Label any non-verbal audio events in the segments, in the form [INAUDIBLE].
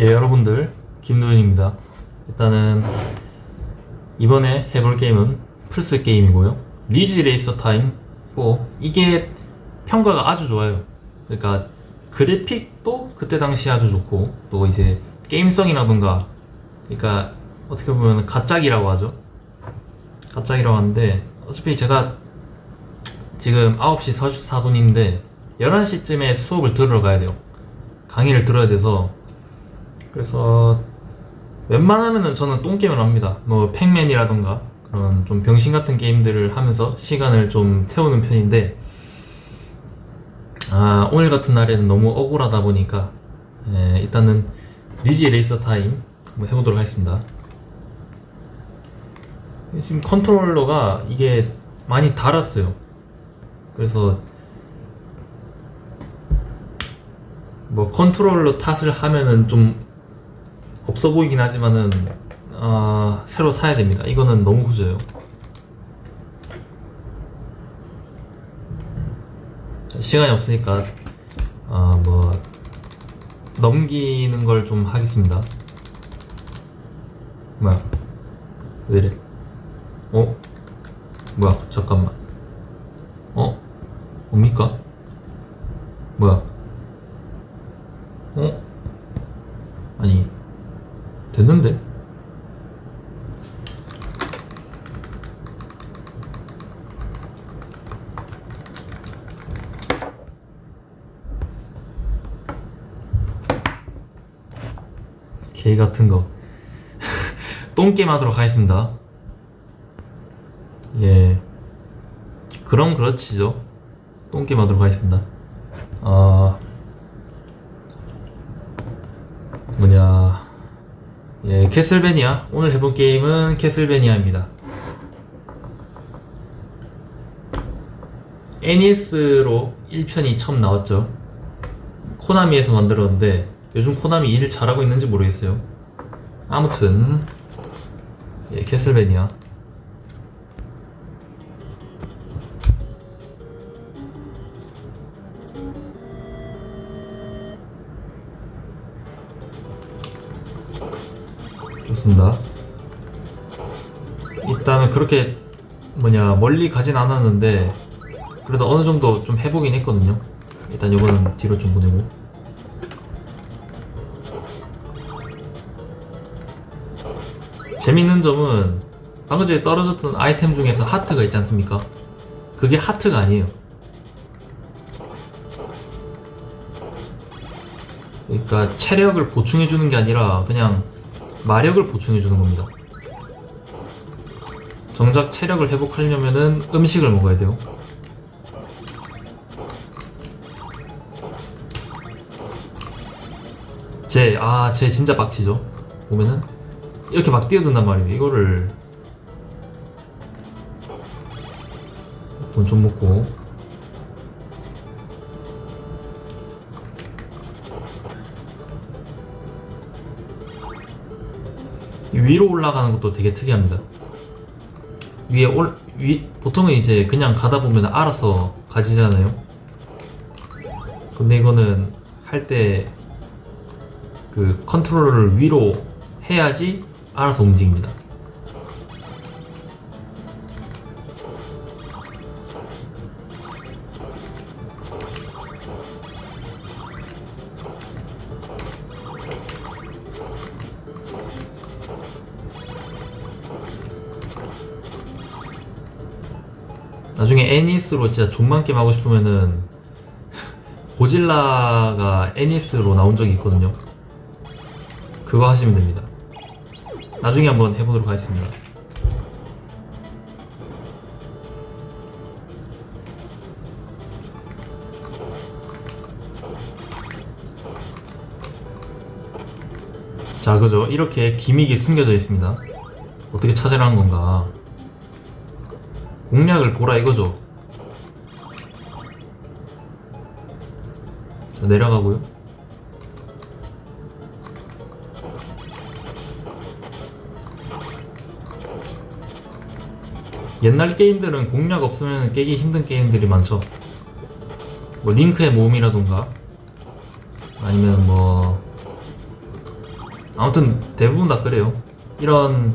예, 여러분들 김도현입니다. 일단은 이번에 해볼 게임은 플스 게임이고요. 리즈 레이서 타임 4 이게 평가가 아주 좋아요. 그러니까 그래픽도 그때 당시 아주 좋고 또 이제 게임성이라던가 그러니까 어떻게 보면 가짝이라고 하죠. 가짝이라고 하는데 어차피 제가 지금 9시 44분인데 11시쯤에 수업을 들으러 가야 돼요. 강의를 들어야 돼서 그래서 웬만하면은 저는 똥게임을 합니다. 뭐 팩맨이라던가 그런 좀 병신 같은 게임들을 하면서 시간을 좀 태우는 편인데 아 오늘 같은 날에는 너무 억울하다 보니까 예, 일단은 리지 레이서 타임 한번 해보도록 하겠습니다. 지금 컨트롤러가 이게 많이 달았어요. 그래서 뭐 컨트롤러 탓을 하면은 좀 없어 보이긴 하지만은 아, 새로 사야 됩니다. 이거는 너무 후져요. 자, 시간이 없으니까 아, 뭐 넘기는 걸 좀 하겠습니다. 뭐야? 왜래? 어? 뭐야? 잠깐만. 어? 뭡니까? 뭐야? 어? 됐는데? 개 같은 거. [LAUGHS] 똥게임 하도록 하겠습니다. 예. 그럼 그렇지죠. 똥게임 하도록 하겠습니다. 아. 뭐냐 예 캐슬베니아. 오늘 해본 게임은 캐슬베니아입니다. NES로 1편이 처음 나왔죠. 코나미에서 만들었는데 요즘 코나미 일 잘하고 있는지 모르겠어요. 아무튼 예 캐슬베니아 좋습니다. 일단은 그렇게 뭐냐 멀리 가진 않았는데 그래도 어느 정도 좀 해보긴 했거든요. 일단 이거는 뒤로 좀 보내고 재밌는 점은 방금 전에 떨어졌던 아이템 중에서 하트가 있지 않습니까? 그게 하트가 아니에요. 그러니까 체력을 보충해주는 게 아니라 그냥 마력을 보충해주는 겁니다. 정작 체력을 회복하려면은 음식을 먹어야 돼요. 쟤, 아, 쟤 진짜 빡치죠? 보면은, 이렇게 막 뛰어든단 말이에요. 이거를, 돈 좀 먹고, 위로 올라가는 것도 되게 특이합니다. 위에 올, 위, 보통은 이제 그냥 가다 보면 알아서 가지잖아요. 근데 이거는 할 때 그 컨트롤러를 위로 해야지 알아서 움직입니다. 나중에 애니스로 진짜 존만 게임 하고 싶으면은 고질라가 애니스로 나온 적이 있거든요. 그거 하시면 됩니다. 나중에 한번 해보도록 하겠습니다. 자, 그죠? 이렇게 기믹이 숨겨져 있습니다. 어떻게 찾으라는 건가? 공략을 보라 이거죠. 자, 내려가고요. 옛날 게임들은 공략 없으면 깨기 힘든 게임들이 많죠. 뭐 링크의 모험이라던가 아니면 뭐 아무튼 대부분 다 그래요. 이런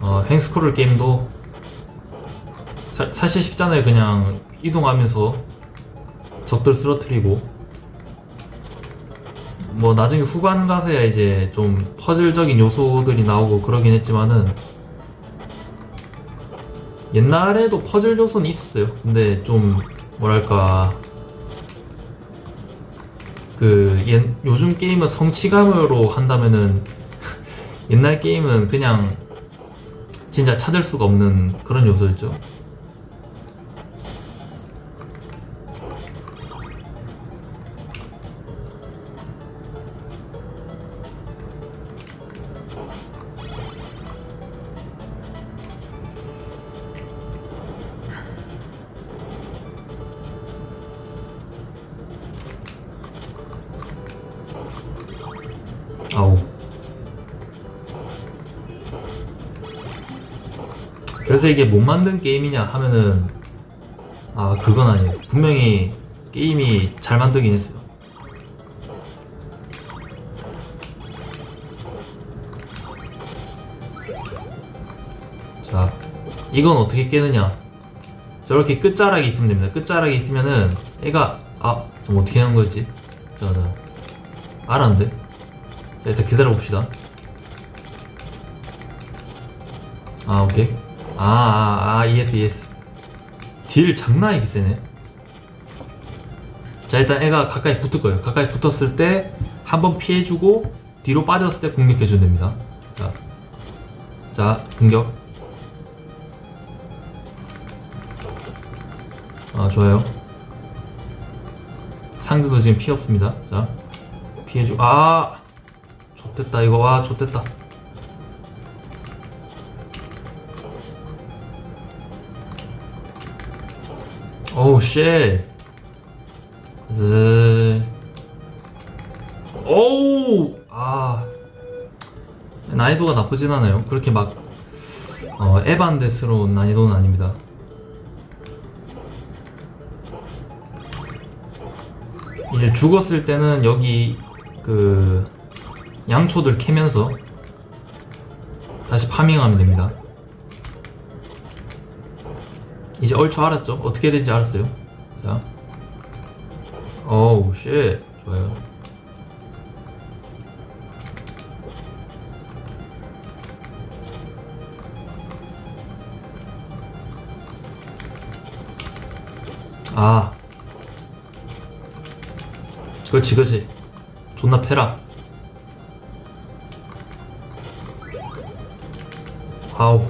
어, 행스크롤 게임도 사, 사실 쉽잖아요. 그냥 이동하면서 적들 쓰러뜨리고 뭐 나중에 후반 가서야 이제 좀 퍼즐적인 요소들이 나오고 그러긴 했지만은 옛날에도 퍼즐 요소는 있었어요. 근데 좀 뭐랄까 그 옛, 요즘 게임은 성취감으로 한다면은 [LAUGHS] 옛날 게임은 그냥 진짜 찾을 수가 없는 그런 요소였죠. 아우. 그래서 이게 못 만든 게임이냐 하면은 아 그건 아니에요. 분명히 게임이 잘 만들긴 했어요. 자, 이건 어떻게 깨느냐? 저렇게 끝자락이 있으면 됩니다. 끝자락이 있으면은 애가 아, 좀 어떻게 하는 거지? 자, 자, 알았는데. 자, 일단 기다려 봅시다. 아, 오케이. 아, 아, 아, ES, ES. 딜 장난 아니게 세네. 자, 일단 애가 가까이 붙을 거예요. 가까이 붙었을 때, 한 번 피해주고, 뒤로 빠졌을 때 공격해주면 됩니다. 자. 자, 공격. 아, 좋아요. 상대도 지금 피 없습니다. 자, 피해주, 아! 좆됐다, 이거. 와, 좆됐다. 오우 쉣 으... 오우! 아. 난이도가 나쁘진 않아요. 그렇게 막 어, 에반데스러운 난이도는 아닙니다. 이제 죽었을 때는 여기 그 양초들 캐면서 다시 파밍하면 됩니다 이제 얼추 알았죠? 어떻게 되는지 알았어요. 자. 어우, 쉣. 좋아요. 아. 그렇지, 그렇지. 존나 패라. 아우.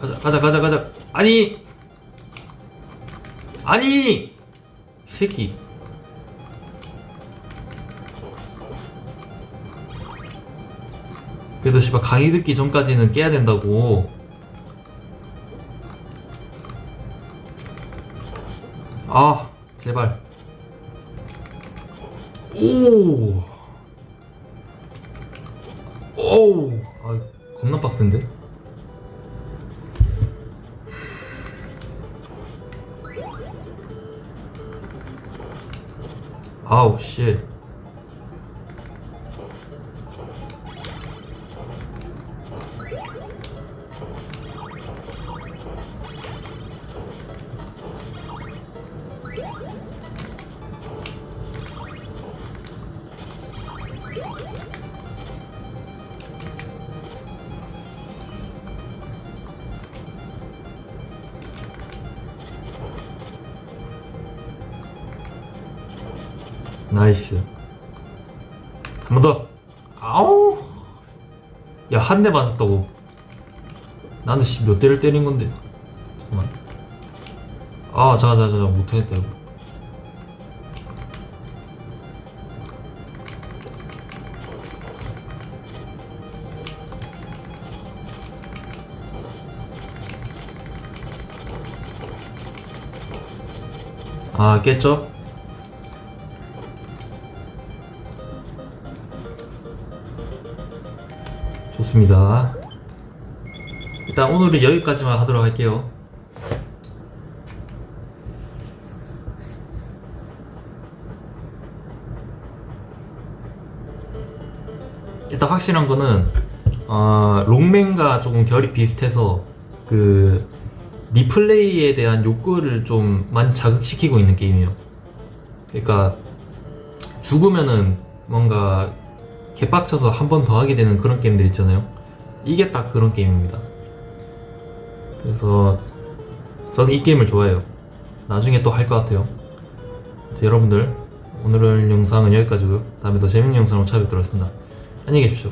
가자, 가자, 가자, 가자. 아니! 아니 새끼 그래도 씨발 강의 듣기 전까지는 깨야 된다고 아 제발 오 아우 씨. 나이스. 한 번 더. 아우. 야, 한 대 맞았다고. 나는 씨, 몇 대를 때린 건데. 잠깐만. 아, 자자, 자자, 못하겠다, 이거. 아, 깼죠? 좋습니다. 일단 오늘은 여기까지만 하도록 할게요. 일단 확실한 거는 어, 롱맨과 조금 결이 비슷해서 그 리플레이에 대한 욕구를 좀 많이 자극시키고 있는 게임이에요. 그러니까 죽으면은 뭔가 개빡쳐서 한 번 더 하게 되는 그런 게임들 있잖아요. 이게 딱 그런 게임입니다. 그래서 저는 이 게임을 좋아해요. 나중에 또 할 것 같아요. 여러분들 오늘 영상은 여기까지고요. 다음에 더 재밌는 영상으로 찾아뵙도록 하겠습니다. 안녕히 계십시오.